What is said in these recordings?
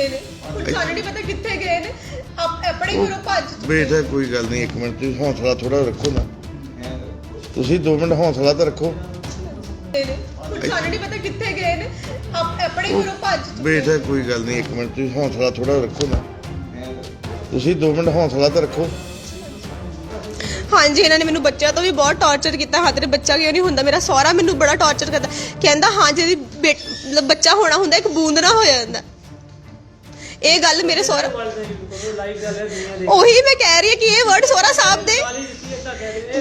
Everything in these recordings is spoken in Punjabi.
ਗਏ ਨੇ। ਹੁਣ ਸਾਨੂੰ ਨਹੀਂ ਪਤਾ ਕਿੱਥੇ ਗਏ ਨੇ। ਆਪ ਆਪਣੇ ਘਰੋਂ ਭੱਜ ਚੁੱਕੇ ਬੇਟਾ ਕੋਈ ਗੱਲ ਨਹੀਂ ਇੱਕ ਮਿੰਟ ਤੁਸੀਂ ਹੌਸਲਾ ਥੋੜਾ ਰੱਖੋ ਨਾ। ਤੁਸੀਂ 2 ਮਿੰਟ ਹੌਸਲਾ ਤਾਂ ਰੱਖੋ। ਨੇ ਹੁਣ ਸਾਨੂੰ ਨਹੀਂ ਪਤਾ ਕਿੱਥੇ ਗਏ ਨੇ। ਆਪ ਆਪਣੇ ਘਰੋਂ ਭੱਜ ਚੁੱਕੇ ਬੇਟਾ ਕੋਈ ਗੱਲ ਨਹੀਂ ਇੱਕ ਮਿੰਟ ਤੁਸੀਂ ਹੌਸਲਾ ਥੋੜਾ ਰੱਖੋ ਨਾ। ਤੁਸੀਂ 2 ਮਿੰਟ ਹੌਸਲਾ ਤਾਂ ਰੱਖੋ। ਹਾਂਜੀ ਇਹਨਾਂ ਨੇ ਮੈਨੂੰ ਬੱਚਿਆਂ ਤੋਂ ਵੀ ਬਹੁਤ ਟੌਰਚਰ ਕੀਤਾ। ਹਾਂ ਤੇਰੇ ਬੱਚਾ ਕਿਉਂ ਨਹੀਂ ਹੁੰਦਾ? ਮੇਰਾ ਸਹੁਰਾ ਮੈਨੂੰ ਬੜਾ ਟੌਰਚਰ ਕਰਦਾ। ਕਹਿੰਦਾ ਹਾਂ ਮਤਲਬ ਬੱਚਾ ਹੋਣਾ ਹੁੰਦਾ ਇੱਕ ਬੂੰਦ ਨਾ ਹੋ ਜਾਂਦਾ। ਇਹ ਗੱਲ ਮੇਰੇ ਸਹੁਰਾ ਉਹੀ ਮੈਂ ਕਹਿ ਰਹੀ ਹਾਂ ਕਿ ਇਹ ਵਰਡ ਸਹੁਰਾ ਸਾਹਿਬ ਦੇ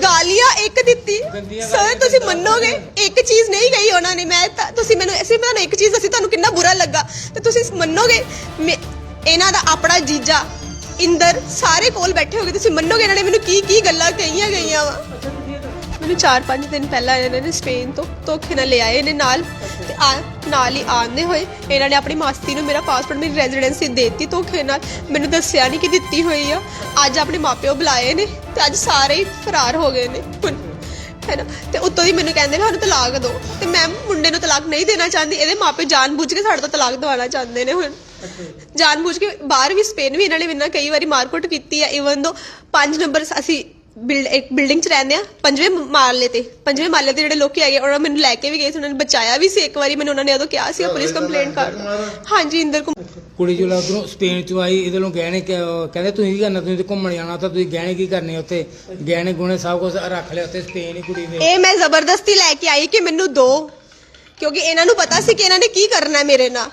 ਗਾਲੀਆਂ ਇੱਕ ਦਿੱਤੀ। ਸਰ ਤੁਸੀਂ ਮੰਨੋਗੇ? ਇੱਕ ਚੀਜ਼ ਨਹੀਂ ਗਈ ਉਹਨਾਂ ਨੇ। ਮੈਂ ਤੁਸੀਂ ਮੈਨੂੰ ਸਿਰਫ ਤੁਹਾਨੂੰ ਇੱਕ ਚੀਜ਼ ਦੱਸੀ ਤੁਹਾਨੂੰ ਕਿੰਨਾ ਬੁਰਾ ਲੱਗਾ। ਤੇ ਤੁਸੀਂ ਮੰਨੋਗੇ? ਇਹਨਾਂ ਦਾ ਆਪਣਾ ਜੀਜਾ ਇੰਦਰ ਸਾਰੇ ਕੋਲ ਬੈਠੇ ਹੋਗੇ। ਤੁਸੀਂ ਮੰਨੋਗੇ ਇਹਨਾਂ ਨੇ ਮੈਨੂੰ ਕੀ ਕੀ ਗੱਲਾਂ ਕਹੀਆਂ ਗਈਆਂ ਵਾ? ਮੈਨੂੰ 4-5 ਦਿਨ ਪਹਿਲਾਂ ਇਹਨਾਂ ਨੇ ਸਪੇਨ ਤੋਂ। ਧੋਖੇ ਨਾਲ ਲੈ ਆਏ ਨੇ ਨਾਲ। ਤੇ ਆ ਨਾਲ ਹੀ ਆਉਂਦੇ ਹੋਏ ਇਹਨਾਂ ਨੇ ਆਪਣੀ ਮਾਸੀ ਨੂੰ ਮੇਰਾ ਪਾਸਪੋਰਟ ਮੇਰੀ ਰੈਜ਼ੀਡੈਂਸੀ ਦੇਤੀ ਧੋਖੇ ਨਾਲ ਮੈਨੂੰ ਦੱਸਿਆ ਨਹੀਂ ਕਿ ਦਿੱਤੀ ਹੋਈ ਆ। ਅੱਜ ਆਪਣੇ ਮਾਪਿਓ ਬੁਲਾਏ ਨੇ ਤੇ ਅੱਜ ਸਾਰੇ ਹੀ ਫਰਾਰ ਹੋ ਗਏ ਨੇ। ਹੁਣ ਹੈ ਨਾ ਤੇ ਉੱਤੋਂ ਦੀ ਮੈਨੂੰ ਕਹਿੰਦੇ ਨੇ ਸਾਨੂੰ ਤਲਾਕ ਦਿਓ। ਤੇ ਮੈਂ ਮੁੰਡੇ ਨੂੰ ਤਲਾਕ ਨਹੀਂ ਦੇਣਾ ਚਾਹੁੰਦੀ ਇਹਦੇ ਮਾਪੇ ਜਾਣਬੁੱਝ ਕੇ ਸਾਡੇ ਤੋਂ ਤਲਾਕ ਦਿਵਾਉਣਾ ਚਾਹੁੰਦੇ ਨੇ ਹੁਣ। ਜਾਣਬੁੱਝ ਕੇ ਬਾਹਰ ਵੀ ਸਪੇਨ ਵੀ ਇਹਨਾਂ ਨੇ ਮੇਰੇ ਨਾਲ ਕਈ ਵਾਰੀ ਮਾਰਕੁੱਟ ਕੀਤੀ ਆ ਇਵਨ ਦੋ 5 ਨੰਬਰ ਅਸੀਂ ਬਿਲਡ ਇੱਕ ਬਿਲਡਿੰਗ 'ਚ ਰਹਿੰਦੇ ਆ ਪੰਜਵੇਂ ਮਾਲੇ ਤੇ ਪੰਜਵੇਂ ਮਾਲੇ ਤੇ ਜਿਹੜੇ ਲੋਕੀ ਹੈਗੇ ਉਹਨਾਂ ਮੈਨੂੰ ਲੈ ਕੇ ਵੀ ਗਏ ਸੀ ਉਹਨਾਂ ਨੇ ਬਚਾਇਆ ਵੀ ਸੀ ਇੱਕ ਵਾਰੀ ਮੈਨੂੰ ਉਹਨਾਂ ਨੇ ਉਦੋਂ ਕਿਹਾ ਸੀ ਪੁਲਿਸ ਕੰਪਲੇਂਟ ਕਰ। ਹਾਂਜੀ ਇੰਦਰ ਕੁਮਾਰ ਕੁੜੀ ਜਿਹੜਾ ਉਧਰੋਂ ਸਪੇਨ ਚੋਂ ਆਈ ਇਹਦੇ ਨੂੰ ਗਹਿਣੇ ਕਿ- ਕਹਿੰਦੇ ਤੁਸੀਂ ਕੀ ਕਰਨਾ ਤੁਸੀਂ ਤੇ ਘੁੰਮਣ ਜਾਣਾ ਤਾਂ ਤੁਸੀਂ ਗਹਿਣੇ ਕੀ ਕਰਨੇ ਉੱਥੇ ਗਹਿਣੇ ਗੁਣੇ ਸਭ ਕੁਝ ਰੱਖ ਲਿਆ ਉੱਥੇ ਸਪੇਨ ਹੀ ਕੁੜੀ ਦੇ ਇਹ ਮੈਂ ਜ਼ਬਰਦਸਤੀ ਲੈ ਕੇ ਆਈ ਕਿ ਮੈਨੂੰ ਦੋ ਕਿਉਂਕਿ ਇਹਨਾਂ ਨੂੰ ਪਤਾ ਸੀ ਕਿ ਇਹਨਾਂ ਨੇ ਕੀ ਕਰਨਾ ਹੈ ਮੇਰੇ ਨਾਲ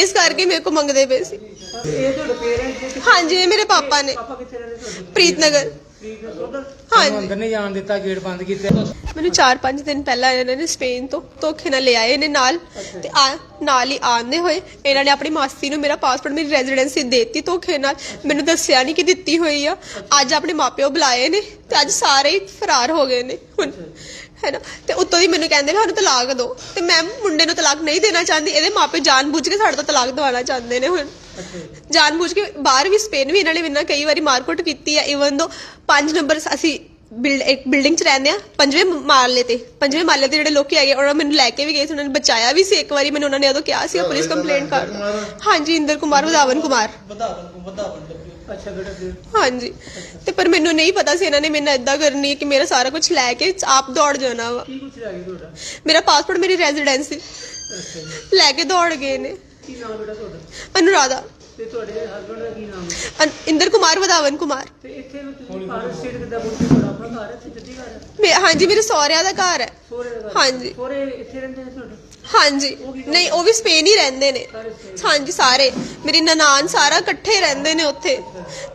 ਇਸ ਕਰਕੇ ਮੇਰੇ ਕੋ ਮੰਗਦੇ ਪਏ ਸੀ। ਇਹ ਤੁਹਾਡੇ ਪੇਰੈਂਟਸ ਹਾਂਜੀ ਇਹ ਮੇਰੇ ਪਾਪਾ ਨੇ। ਪਾਪਾ ਕਿੱਥੇ ਰਹਿੰਦੇ ਤੁਹਾਡੇ? ਪ੍ਰੀਤਨਗਰ ਠੀਕ ਹੈ ਉਧਰ? ਤੁਹਾਨੂੰ ਹਾਂਜੀ। ਅੰਦਰ ਨਹੀਂ ਜਾਣ ਦਿੱਤਾ ਗੇਟ ਬੰਦ ਕੀਤਾ। ਮੈਨੂੰ 4-5 ਦਿਨ ਪਹਿਲਾਂ ਇਹਨਾਂ ਨੇ ਸਪੇਨ ਤੋਂ ਧੋਖੇ ਨਾਲ ਲੈ ਆਏ ਨੇ ਨਾਲ ਤੇ ਆ ਨਾਲ ਹੀ ਆਉਂਦੇ ਹੋਏ ਇਹਨਾਂ ਨੇ ਆਪਣੀ ਮਾਸੀ ਨੂੰ ਮੇਰਾ ਪਾਸਪੋਰਟ ਮੇਰੀ ਰੈਜ਼ੀਡੈਂਸੀ ਦੇਤੀ ਧੋਖੇ ਨਾਲ। ਮੈਨੂੰ ਦੱਸਿਆ ਨਹੀਂ ਕਿ ਦਿੱਤੀ ਹੋਈ ਆ। ਅੱਜ ਆਪਣੇ ਮਾਪਿਓ ਬੁਲਾਏ ਨੇ ਤੇ ਅੱਜ ਸਾਰੇ ਹੀ ਫਰਾਰ ਹੋ ਗਏ ਨੇ। ਹੁਣ ਹੈ ਨਾ? ਤੇ ਉੱਤੋਂ ਦੀ ਮੈਨੂੰ ਕਹਿੰਦੇ ਨੇ ਸਾਨੂੰ ਤਲਾਕ ਦਿਓ। ਤੇ ਮੈਂ ਮੁੰਡੇ ਨੂੰ ਤਲਾਕ ਨਹੀਂ ਦੇਣਾ ਚਾਹੁੰਦੀ ਇਹਦੇ ਮਾਪੇ ਜਾਣਬੁੱਝ ਕੇ ਸਾਡੇ ਤੋਂ ਤਲਾਕ ਦਿਵਾਉਣਾ ਚਾਹੁੰਦੇ ਨੇ ਹੁਣ। ਜਾਣਬੁੱਝ ਕੇ ਬਾਹਰ ਵੀ ਸਪੇਨ ਵੀ ਇਹਨਾਂ ਨੇ ਮੇਰੇ ਨਾਲ ਕਈ ਵਾਰੀ ਮਾਰਕੁੱਟ ਕੀਤੀ ਆ ਇਵਨ ਦੋ 5 ਨੰਬਰ ਅਸੀਂ ਬਿਲਡ ਇੱਕ ਬਿਲਡਿੰਗ 'ਚ ਰਹਿੰਦੇ ਆ ਪੰਜਵੇਂ ਮਾਲੇ ਤੇ। ਪੰਜਵੇਂ ਮਾਲੇ ਤੇ ਜਿਹੜੇ ਲੋਕੀ ਹੈਗੇ ਉਹਨਾਂ ਮੈਨੂੰ ਲੈ ਕੇ ਵੀ ਗਏ ਸੀ ਉਹਨਾਂ ਨੇ ਬਚਾਇਆ ਵੀ ਸੀ ਇੱਕ ਵਾਰੀ ਮੈਨੂੰ ਉਹਨਾਂ ਨੇ ਉਦੋਂ ਕਿਹਾ ਸੀ ਪੁਲਿਸ ਕੰਪਲੇਂਟ ਕਰ। ਹਾਂਜੀ ਇੰਦਰ ਕੁਮਾਰ ਵਧਾਵਨ ਕੁਮਾਰ। ਅੱਛਾ ਬੇਟਾ ਫਿਰ? ਹਾਂਜੀ। ਤੇ ਪਰ ਮੈਨੂੰ ਨਹੀਂ ਪਤਾ ਸੀ ਇਹਨਾਂ ਨੇ ਮੈਨੂੰ ਇਦਾਂ ਕਰਨੀ ਹੈ ਕਿ ਮੇਰਾ ਸਾਰਾ ਕੁਝ ਲੈ ਕੇ ਆਪ ਦੌੜ ਜਾਣਾ ਵਾ। ਕੀ ਕੁਛ ਰਹਿ ਗਿਆ ਤੁਹਾਡਾ ਮੇਰਾ ਪਾਸਪੋਰਟ ਮੇਰੀ ਰੈਜ਼ੀਡੈਂਸੀ ਅੱਛਾ ਜੀ। ਲੈ ਕੇ ਦੌੜ ਗਏ ਨੇ। ਕੀ ਨਾਮ ਬੇਟਾ ਤੁਹਾਡਾ? ਅਨੁਰਾਧਾ। ਤੇ ਤੁਹਾਡੇ ਹਸਬੰਡ ਦਾ ਕੀ ਨਾਮ ਹੈ? ਅਨ- ਇੰਦਰ ਕੁਮਾਰ ਵਧਾਵਨ ਕੁਮਾਰ। ਤੇ ਇੱਥੇ ਨੂੰ ਤੁਸੀਂ ਭਾਰਤ ਸਟੇਟ ਕਿੱਦਾਂ ਪਹੁੰਚੇ ਤੁਹਾਡਾ ਆਪਣਾ ਘਰ ਹੈ? ਇੱਥੇ ਜੱਦੀ ਘਰ ਹੈ? ਮੇ ਹਾਂਜੀ ਮੇਰੇ ਸਹੁਰਿਆਂ ਦਾ ਘਰ ਹੈ। ਸੋਰੇ ਦਾ ਘਰ ਹਾਂਜੀ। ਸੋਰੇ ਇੱਥੇ ਰਹਿੰਦੇ ਨੇ ਤੁਹਾਡੇ? ਹਾਂਜੀ। ਨਹੀਂ ਉਹ ਵੀ ਸਪੇਨ ਹੀ ਰਹਿੰਦੇ ਨੇ। ਸਾਰੇ ਹਾਂਜੀ ਸਾਰੇ। ਮੇਰੀ ਨਨਾਨ ਸਾਰਾ ਇਕੱਠੇ ਰਹਿੰਦੇ ਨੇ ਉੱਥੇ।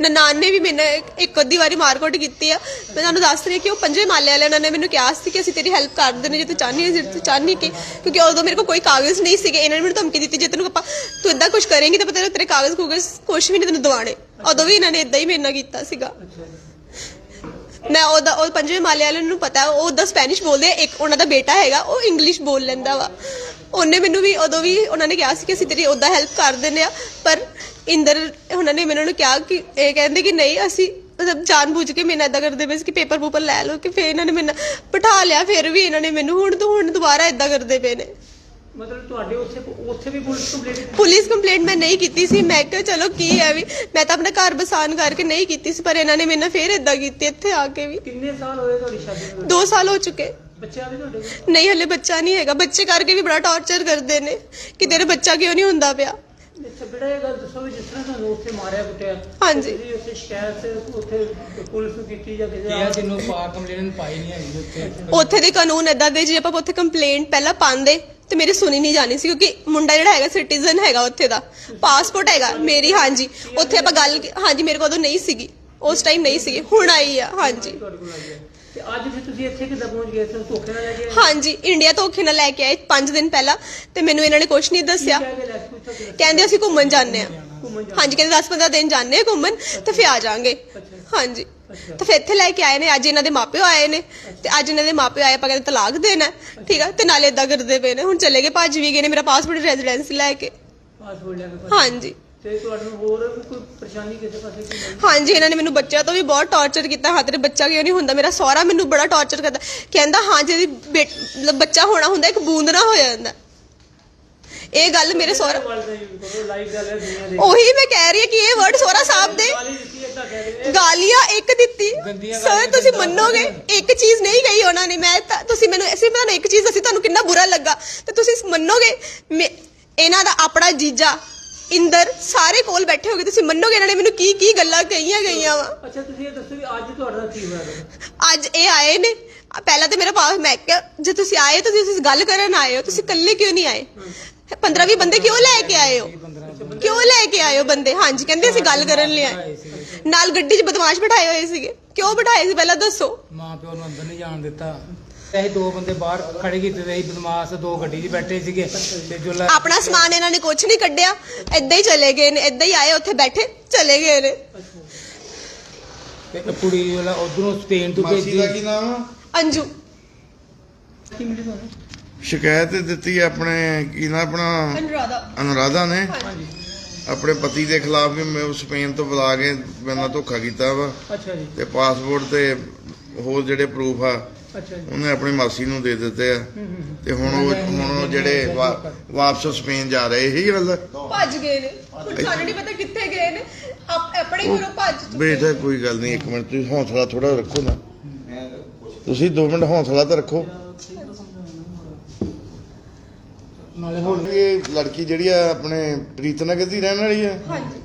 ਨਨਾਨ ਨੇ ਵੀ ਮੈਨੂੰ ਇੱਕ- ਇੱਕ ਅੱਧੀ ਵਾਰੀ ਮਾਰਕੁੱਟ ਕੀਤੀ ਆ। ਮੈਂ ਤੁਹਾਨੂੰ ਦੱਸ ਰਹੀ ਹਾਂ ਕਿ ਉਹ ਪੰਜਵੇਂ ਮਾਲੇ ਵਾਲੇ ਉਹਨਾਂ ਨੇ ਮੈਨੂੰ ਕਿਹਾ ਸੀ ਕਿ ਅਸੀਂ ਤੇਰੀ ਹੈਲਪ ਕਰ ਦਿੰਦੇ ਜੇ ਤੂੰ ਚਾਹਨੀ ਹੈ ਜੇ ਤੂੰ ਚਾਹਨੀ ਕਿ ਕਿਉਂਕਿ ਉਦੋਂ ਮੇਰੇ ਕੋਲ ਕੋਈ ਕਾਗਜ਼ ਨਹੀਂ ਸੀਗੇ। ਇਹਨਾਂ ਨੇ ਮੈਨੂੰ ਧਮਕੀ ਦਿੱਤੀ ਜੇ ਤੈਨੂੰ ਆਪਾਂ ਤੂੰ ਇਦਾਂ ਕੁਝ ਕਰੇਂਗੀ ਤਾਂ ਪਤਾ ਤੇਰੇ ਕਾਗਜ਼ ਕੂਗਜ਼ ਕੁਝ ਵੀ ਨਹੀਂ ਤੈਨੂੰ ਦਵਾਣੇ ਉਦੋਂ ਵੀ ਇਹਨਾਂ ਨੇ ਇਦਾਂ ਹੀ ਮੇਰੇ ਨਾਲ ਕੀਤਾ ਸੀਗਾ। ਮੈਂ ਉਹਦਾ ਉਹ ਪੰਜਵੇਂ ਮਾਲੇ ਵਾਲਿਆਂ ਨੂੰ ਪਤਾ ਉਹ ਉਹਦਾ ਸਪੈਨਿਸ਼ ਬੋਲਦੇ ਆ, ਇੱਕ ਉਹਨਾਂ ਦਾ ਬੇਟਾ ਹੈਗਾ ਉਹ ਇੰਗਲਿਸ਼ ਬੋਲ ਲੈਂਦਾ ਵਾ। ਉਹਨੇ ਮੈਨੂੰ ਵੀ ਉਦੋਂ ਵੀ ਉਹਨਾਂ ਨੇ ਕਿਹਾ ਸੀ ਕਿ ਅਸੀਂ ਤੇਰੀ ਉਹਦਾ ਹੈਲਪ ਕਰ ਦਿੰਦੇ ਆ ਪਰ ਇੰਦਰ ਉਹਨਾਂ ਨੇ ਮੈਨੂੰ ਨੂੰ ਕਿਹਾ ਕਿ ਇਹ ਕਹਿੰਦੇ ਕਿ ਨਹੀਂ ਅਸੀਂ ਮਤਲਬ ਜਾਣਬੁੱਝ ਕੇ ਮੈਨੂੰ ਇਦਾਂ ਕਰਦੇ ਪਏ ਸੀ ਕਿ ਪੇਪਰ ਪੂਪਰ ਲੈ ਲਓ ਕਿ ਫੇਰ ਇਹਨਾਂ ਨੇ ਮੈਨੂੰ ਬਿਠਾ ਲਿਆ ਫਿਰ ਵੀ ਇਹਨਾਂ ਨੇ ਮੈਨੂੰ ਹੁਣ ਤੋਂ ਹੁਣ ਦੁਬਾਰਾ ਇਦਾਂ ਕਰਦੇ ਪਏ ਨੇ। ਮਤਲਬ ਤੁਹਾਡੇ ਉੱਥੇ ਉੱਥੇ ਵੀ ਪੁਲਿਸ ਕੰਪਲੇਂਟ ਪੁਲਿਸ ਕੰਪਲੇਂਟ ਮੈਂ ਨਹੀਂ ਕੀਤੀ ਸੀ। ਮੈਂ ਕਿਹਾ ਚਲੋ ਕੀ ਹੈ ਵੀ? ਮੈਂ ਤਾਂ ਆਪਣਾ ਘਰ ਬਸਾਨ ਕਰਕੇ ਨਹੀਂ ਕੀਤੀ ਸੀ ਪਰ ਇਹਨਾਂ ਨੇ ਮੇਰੇ ਨਾਲ ਫੇਰ ਇਦਾਂ ਕੀਤੀ ਇੱਥੇ ਆ ਕੇ ਵੀ। ਕਿੰਨੇ ਸਾਲ ਹੋਏ ਤੁਹਾਡੀ ਸ਼ਾਦੀ ਨੂੰ? 2 ਸਾਲ ਹੋ ਚੁੱਕੇ। ਬੱਚਾ ਵੀ ਤੁਹਾਡੇ ਕੋਲ? ਨਹੀਂ ਹਲੇ ਬੱਚਾ ਨਹੀਂ ਹੈਗਾ। ਬੱਚੇ ਕਰਕੇ ਵੀ ਬੜਾ ਟੌਰਚਰ ਕਰਦੇ ਨੇ। ਕਿ ਤੇਰਾ ਬੱਚਾ ਕਿਉਂ ਨਹੀਂ ਹੁੰਦਾ ਪਿਆ? ਅੱਛਾ ਬੇਟਾ ਇਹ ਗੱਲ ਦੱਸੋ ਵੀ ਜਿਸ ਤਰ੍ਹਾਂ ਤੁਹਾਨੂੰ ਉੱਥੇ ਮਾਰਿਆ ਕੁੱਟਿਆ ਹਾਂਜੀ। ਤੁਸੀਂ ਉੱਥੇ ਸ਼ਿਕਾਇਤ ਉੱਥੇ ਪੁਲਿਸ ਨੂੰ ਕੀਤੀ ਜਾਂ ਕਿਸੇ ਇਹ ਜਿਹਨੂੰ ਪਾ ਕੰਪਲੇਂਟ ਪਾਈ ਨਹੀਂ ਹੈਗੀ ਉੱਥੇ। ਉੱਥੇ ਦੇ ਕਾਨੂੰਨ ਏਦਾਂ ਦੇ ਜੇ ਆਪਾਂ ਉੱਥੇ ਕੰਪਲੇਂਟ ਪਹਿਲਾਂ ਪਾਉਂਦੇ ਤੇ ਮੇਰੀ ਸੁਣੀ ਨਹੀਂ ਜਾਣੀ ਸੀ ਕਿਉਂਕਿ ਮੁੰਡਾ ਜਿਹੜਾ ਹੈਗਾ ਸਿਟੀਜ਼ਨ ਹੈਗਾ ਉੱਥੇ ਦਾ। ਪਾਸਪੋਰਟ ਹੈਗਾ ਮੇਰੀ ਹਾਂਜੀ। ਉੱਥੇ ਆਪਾਂ ਗੱਲ ਹਾਂਜੀ ਮੇਰੇ ਕੋਲ ਉਦੋਂ ਨਹੀਂ ਸੀਗੀ। ਉਸ ਟਾਈਮ ਨਹੀਂ ਸੀਗੀ ਹੁਣ ਆਈ ਆ ਹਾਂਜੀ। ਤੁਹਾਡੇ ਕੋਲ ਆਈ ਹੈ ਤੇ ਅੱਜ ਫਿਰ ਤੁਸੀਂ ਇੱਥੇ ਕਿੱਦਾਂ ਪਹੁੰਚ ਗਏ? ਤੁਹਾਨੂੰ ਧੋਖੇ ਨਾਲ ਲੈ ਕੇ ਆਏ? ਹਾਂਜੀ ਇੰਡੀਆ ਤੋਂ ਧੋਖੇ ਨਾਲ ਲੈ ਕੇ ਆਏ 5 ਦਿਨ ਪਹਿਲਾਂ ਤੇ ਮੈਨੂੰ ਇਹਨਾਂ ਨੇ ਕੁਝ ਨਹੀਂ ਦੱਸਿਆ। ਕਹਿ ਕੇ ਲੈ ਕਹਿੰਦੇ ਅਸੀਂ ਘੁੰਮਣ ਜਾਂਦੇ ਆ ਜਾ ਹਾਂਜੀ ਕਹਿੰਦੇ 10-15 ਦਿਨ ਜਾਂਦੇ ਆ ਘੁੰਮਣ ਤੇ ਫਿਰ ਆ ਜਾਾਂਗੇ। ਹਾਂਜੀ ਤੇ ਫਿਰ ਇੱਥੇ ਲੈ ਕੇ ਆਏ ਨੇ ਅੱਜ ਇਹਨਾਂ ਦੇ ਮਾਪਿਓ ਆਏ ਨੇ ਤੇ ਅੱਜ ਇਹਨਾਂ ਦੇ ਮਾਪਿਓ ਆਏ ਆਪਾਂ ਕਹਿੰਦੇ ਤਲਾਕ ਦੇਣਾ ਹੈ, ਠੀਕ ਆ ਤੇ ਨਾਲੇ ਇਦਾਂ ਕਰਦੇ ਪਏ ਨੇ ਹੁਣ ਚਲੇ ਗਏ ਭੱਜ ਵੀ ਗਏ ਨੇ ਮੇਰਾ ਪਾਸਪੋਰਟ ਰੈਜ਼ੀਡੈਂਸੀ ਲੈ ਕੇ। ਪਾਸਪੋਰਟ ਲੈ ਕੇ ਹਾਂਜੀ। ਤੇ ਤੁਹਾਨੂੰ ਹੋਰ ਵੀ ਕੋਈ ਪਰੇਸ਼ਾਨੀ ਕਿਸੇ ਪਾਸੇ ਕੀ ਨਹੀਂ? ਹਾਂਜੀ ਇਹਨਾਂ ਨੇ ਮੈਨੂੰ ਬੱਚਿਆਂ ਤੋਂ ਵੀ ਬਹੁਤ ਟੌਰਚਰ ਕੀਤਾ ਹਾਂ ਤੇਰੇ ਬੱਚਾ ਕਿਉਂ ਨਹੀਂ ਹੁੰਦਾ? ਮੇਰਾ ਸਹੁਰਾ ਮੈਨੂੰ ਬੜਾ ਟੌਰਚਰ ਕਰਦਾ। ਕਹਿੰਦਾ ਹਾਂ ਬੇਟ- ਮਤਲਬ ਬੱਚਾ ਹੋਣਾ ਹੁੰਦਾ ਇੱਕ ਬੂੰਦ ਨਾ ਹੋ ਜਾਂਦਾ। ਇਹ ਗੱਲ ਮੇਰੇ ਸਹੁਰਾ ਉਹੀ ਮੈਂ ਕਹਿ ਰਹੀ ਹਾਂ ਕਿ ਇਹ ਵਰਡ ਸਹੁਰਾ ਸਾਹਿਬ ਦੇ ਗਾਲੀਆਂ ਇੱਕ ਦਿੱਤੀ। ਸਰ ਤੁਸੀਂ ਮੰਨੋਗੇ? ਇੱਕ ਚੀਜ਼ ਨਹੀਂ ਕਹੀ ਉਹਨਾਂ ਨੇ। ਮੈਂ ਤਾਂ- ਤੁਸੀਂ ਮੈਨੂੰ ਸਿਰਫ ਤੁਹਾਨੂੰ ਇੱਕ ਚੀਜ਼ ਦੱਸੀ ਤੁਹਾਨੂੰ ਕਿੰਨਾ ਬੁਰਾ ਲੱਗਾ। ਤੇ ਤੁਸੀਂ ਮੰਨੋਗੇ? ਇਹਨਾਂ ਦਾ ਆਪਣਾ ਜੀਜਾ ਇੰਦਰ ਸਾਰੇ ਕੋਲ ਬੈਠੇ ਹੋਗੇ। ਤੁਸੀਂ ਮੰਨੋਗੇ ਇਹਨਾਂ ਨੇ ਮੈਨੂੰ ਕੀ ਕੀ ਗੱਲਾਂ ਕਹੀਆਂ ਗਈਆਂ ਵਾ? ਅੱਛਾ ਤੁਸੀਂ ਇਹ ਦੱਸੋ ਵੀ ਅੱਜ ਤੁਹਾਡਾ ਨਾਲ ਕੀ ਹੋਇਆ ਅੱਜ ਇਹ ਆਏ ਨੇ। ਪਹਿਲਾਂ ਤੇ ਮੇਰਾ ਪਾਸ ਮੈਂ ਕਿਹਾ ਜੇ ਤੁਸੀਂ ਆਏ ਤਾਂ ਤੁਸੀਂ ਗੱਲ ਕਰਨ ਆਏ ਹੋ ਤੁਸੀਂ ਇਕੱਲੇ ਕਿਉਂ ਨਹੀਂ ਆਏ? 15 20 ਬੰਦੇ ਕਿਉਂ ਲੈ ਕੇ ਆਏ ਹੋ? ਕਿਉਂ ਲੈ ਕੇ ਆਏ ਹੋ ਬੰਦੇ? ਹਾਂਜੀ ਕਹਿੰਦੇ ਅਸੀਂ ਗੱਲ ਕਰਨ ਲਈ ਆਏ। ਨਾਲ ਗੱਡੀ 'ਚ ਬਦਮਾਸ਼ ਬਿਠਾਏ ਹੋਏ ਸੀਗੇ। ਕਿਉਂ ਬਿਠਾਏ ਸੀ? ਪਹਿਲਾਂ ਦੱਸੋ। ਮਾਂ ਪਿਓ ਨੂੰ ਅੰਦਰ ਨਹੀਂ ਜਾਣ ਦਿੱਤਾ। ਅਸੀਂ ਦੋ ਬੰਦੇ ਬਾਹਰ ਖੜੇ ਕੀਤੇ ਤੇ ਅਸੀਂ ਬਦਮਾਸ਼ ਦੋ ਗੱਡੀ 'ਚ ਬੈਠੇ ਸੀਗੇ। ਤੇ ਜੋ ਲ- ਆਪਣਾ ਸਮਾਨ ਇਹਨਾਂ ਨੇ ਕੁਝ ਨਹੀਂ ਕੱਢਿਆ। ਏਦਾਂ ਹੀ ਚਲੇ ਗਏ ਨੇ। ਏਦਾਂ ਹੀ ਆਏ ਉੱਥੇ ਬੈਠੇ ਚਲੇ ਗਏ ਨੇ। ਤੇ ਕੁੜੀ ਵਾਲਾ ਉਧਰੋਂ ਸਪੇਨ ਤੋਂ ਮਾਸੀ ਭੇਜੀ। ਦਾ ਕੀ ਨਾਮ ਆ? ਅੰਜੂ। ਸ਼ਿਕਾਇਤ ਦਿੱਤੀ ਹੈ ਆਪਣੇ ਕੀ ਨਾ ਆਪਣਾ? ਅਨੁਰਾਧਾ। ਅਨੁਰਾਧਾ ਨੇ। ਹਾਂਜੀ। ਆਪਣੇ ਪਤੀ ਦੇ ਖਿਲਾਫ ਵੀ ਮੈਂ ਸਪੇਨ ਤੋਂ ਬੁਲਾ ਕੇ ਮੇਰੇ ਨਾਲ ਧੋਖਾ ਕੀਤਾ ਵਾ। ਅੱਛਾ ਜੀ। ਤੇ ਪਾਸਪੋਰਟ ਤੇ ਹੋਰ ਜਿਹੜੇ ਪ੍ਰੂਫ ਆ ਅੱਛਾ ਜੀ। ਉਹਨੇ ਆਪਣੀ ਮਾਸੀ ਨੂੰ ਦੇ ਦਿੱਤੇ ਆ। ਹੂੰ ਹੂੰ ਹੂੰ। ਤੇ ਹੁਣ ਉਹ ਹੁਣ ਉਹ ਜਿਹੜੇ ਵਾ- ਵਾਪਸ ਸਪੇਨ ਜਾ ਰਹੇ ਇਹੀ ਗੱਲ ਭੱਜ ਗਏ ਨੇ। ਹੁਣ ਸਾਨੂੰ ਨਹੀਂ ਪਤਾ ਕਿੱਥੇ ਗਏ ਨੇ। ਆਪ- ਆਪਣੇ ਘਰੋਂ ਭੱਜ ਚੁੱਕੇ ਬੇਟਾ ਕੋਈ ਗੱਲ ਨਹੀਂ ਇੱਕ ਮਿੰਟ ਤੁਸੀਂ ਹੌਸਲਾ ਥੋੜਾ ਰੱਖੋ ਨਾ। ਤੁਸੀਂ 2 ਮਿੰਟ ਹੌਸਲਾ ਤਾਂ ਰੱਖੋ। ਇਹ ਲੜਕੀ ਜਿਹੜੀ ਆ ਆਪਣੇ ਪ੍ਰੀਤਨਗਰ ਦੀ ਰਹਿਣ ਵਾਲੀ ਆ।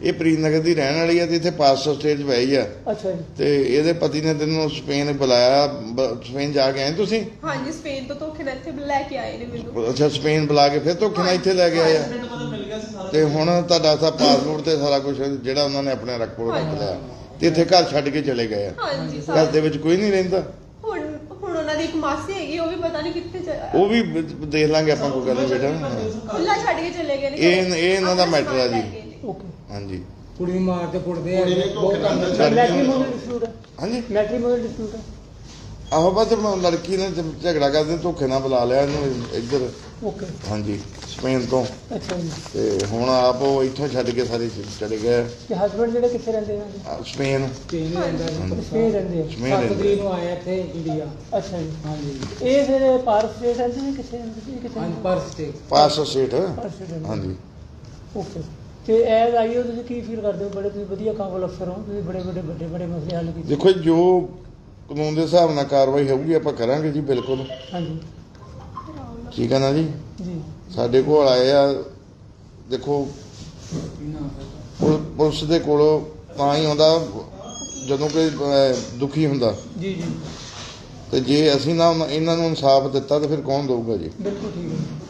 ਇਹ ਪ੍ਰੀਤਨਗਰ ਦੀ ਰਹਿਣ ਵਾਲੀ ਆ ਤੇ ਇੱਥੇ ਪਾਸਪੋਰਟ ਸਟੇਜ ਪਈ ਆ। ਅੱਛਾ ਜੀ। ਤੇ ਇਹਦੇ ਪਤੀ ਨੇ ਤੈਨੂੰ ਸਪੇਨ ਬੁਲਾਇਆ ਬ- ਸਪੇਨ ਜਾ ਕੇ ਆਏ ਤੁਸੀਂ? ਹਾਂਜੀ ਸਪੇਨ ਤੋਂ ਧੋਖੇ ਨਾਲ ਇੱਥੇ ਲੈ ਕੇ ਆਏ ਨੇ ਮੈਨੂੰ। ਅੱਛਾ ਸਪੇਨ ਬੁਲਾ ਕੇ ਫਿਰ ਧੋਖੇ ਨਾਲ ਇੱਥੇ ਲੈ ਕੇ ਆਏ ਆ? ਤੇ ਹੁਣ ਤੁਹਾਡਾ ਤਾਂ ਪਾਸਪੋਰਟ ਤੇ ਸਾਰਾ ਕੁਝ ਜਿਹੜਾ ਉਹਨਾਂ ਨੇ ਆਪਣੇ ਰੱਖੋ ਰੱਖ ਲਿਆ। ਤੇ ਇੱਥੇ ਘਰ ਛੱਡ ਕੇ ਚਲੇ ਗਏ ਆ। ਹਾਂਜੀ ਘਰ ਸਾਰੇ। ਦੇ ਵਿੱਚ ਕੋਈ ਨਹੀਂ ਰਹਿੰਦਾ? ਹੁਣ ਹੁਣ ਉਹਨਾਂ ਦੀ ਇੱਕ ਮਾਸੀ ਪਤਾ ਨਹੀਂ ਕਿੱਥੇ ਚ- ਉਹ ਵੀ ਦੇਖ ਲਾਂਗੇ ਆਪਾਂ ਕੋਈ ਗੱਲ ਨਹੀਂ ਬੇਟਾ। ਹਾਂ। ਖੁੱਲਾ ਛੱਡ ਕੇ ਚਲੇ ਗਏ ਨੇ। ਇਹ- ਇਹ ਇਹਨਾਂ ਦਾ matter ਆ ਜੀ। ਓਕੇ ਹਾਂਜੀ। ਕੁੜੀ ਨੂੰ ਮਾਰ ਤੇ ਕੁੱਟਦੇ ਆ ਬਹੁਤ ਕੰਮ ਮੈਟ੍ਰੀਮੋਨੀਅਲ ਡਿਸਪਿਊਟ ਹਾਂਜੀ। ਮੈਟ੍ਰੀਮੋਨੀਅਲ ਡਿਸਪਿਊਟ ਆਹੋ ਬਸ ਮ- ਲੜਕੀ ਨੇ ਝਗੜਾ ਕਰਦੇ ਧੋਖੇ ਨਾਲ ਬੁਲਾ ਲਿਆ ਇਹਨੂੰ ਇੱਧਰ। ਓਕੇ ਹਾਂਜੀ ਸਪੇਨ ਤੋਂ। ਅੱਛਾ ਜੀ। ਤੇ ਹੁਣ ਆਪ ਉਹ ਇੱਥੋਂ ਛੱਡ ਕੇ ਸਾਰੇ ਚਲੇ ਗਏ। ਤੇ ਹਸਬੰਡ ਜਿਹੜੇ ਕਿੱਥੇ ਰਹਿੰਦੇ ਆ? ਆ, ਸਪੇਨ। ਸਪੇਨ ਹੀ ਰਹਿੰਦਾ ਜੀ। ਸਪੇਨ ਰਹਿੰਦੇ ਆ। ਸਪੇਨ ਸੱਤ ਰਹਿੰਦੇ ਤਰੀਕ ਨੂੰ ਆਇਆ ਇੱਥੇ ਇੰਡੀਆ। ਅੱਛਾ ਜੀ। ਹਾਂਜੀ। ਇਹ ਫਿਰ ਪਾਰਕ ਸਟੇਟ ਰਹਿੰਦੇ ਨੇ ਕਿੱਥੇ ਰਹਿੰਦੇ ਸੀ? ਕਿੱਥੇ ਹਾਂਜੀ ਪਰ ਸਟੇ ਪਾਸ ਸਟੇਟ ਰਹਿੰਦੇ ਹਾਂਜੀ। ਓਕੇ ਤੇ ਐਜ਼ ਆਈਓ ਤੁਸੀਂ ਕੀ ਫੀਲ ਕਰਦੇ ਹੋ? ਬੜੇ ਤੁਸੀਂ ਵਧੀਆ ਕਾਬਲ ਅਫਸਰ ਹੋ। ਤੁਸੀਂ ਬੜੇ ਬੜੇ ਵੱਡੇ ਵੱਡੇ ਮਸਲੇ ਹੱਲ ਕੀਤੇ। ਦੇਖੋ ਜੀ, ਜੋ ਕਾਨੂੰਨ ਦੇ ਹਿਸਾਬ ਨਾਲ ਕਾਰਵਾਈ ਹੋਊਗੀ ਆਪਾਂ ਕਰਾਂਗੇ ਜੀ ਬਿਲਕੁਲ। ਹਾਂਜੀ। ਠੀਕ ਹੈ ਨਾ ਜੀ? ਜੀ। ਸਾਡੇ ਕੋਲ ਆਏ ਆ ਦੇਖੋ ਪੁਲ- ਪੁਲਿਸ ਦੇ ਕੋਲੋਂ ਤਾਂ ਹੀ ਆਉਂਦਾ ਜਦੋਂ ਕੋਈ ਅਹ, ਦੁਖੀ ਹੁੰਦਾ। ਜੀ ਜੀ। ਤੇ ਜੇ ਅਸੀਂ ਨਾ ਇਹਨਾਂ ਨੂੰ ਇਨਸਾਫ ਦਿੱਤਾ ਤਾਂ ਫਿਰ ਕੌਣ ਦਊਗਾ ਜੀ? ਬਿਲਕੁਲ ਠੀਕ ਹੈ।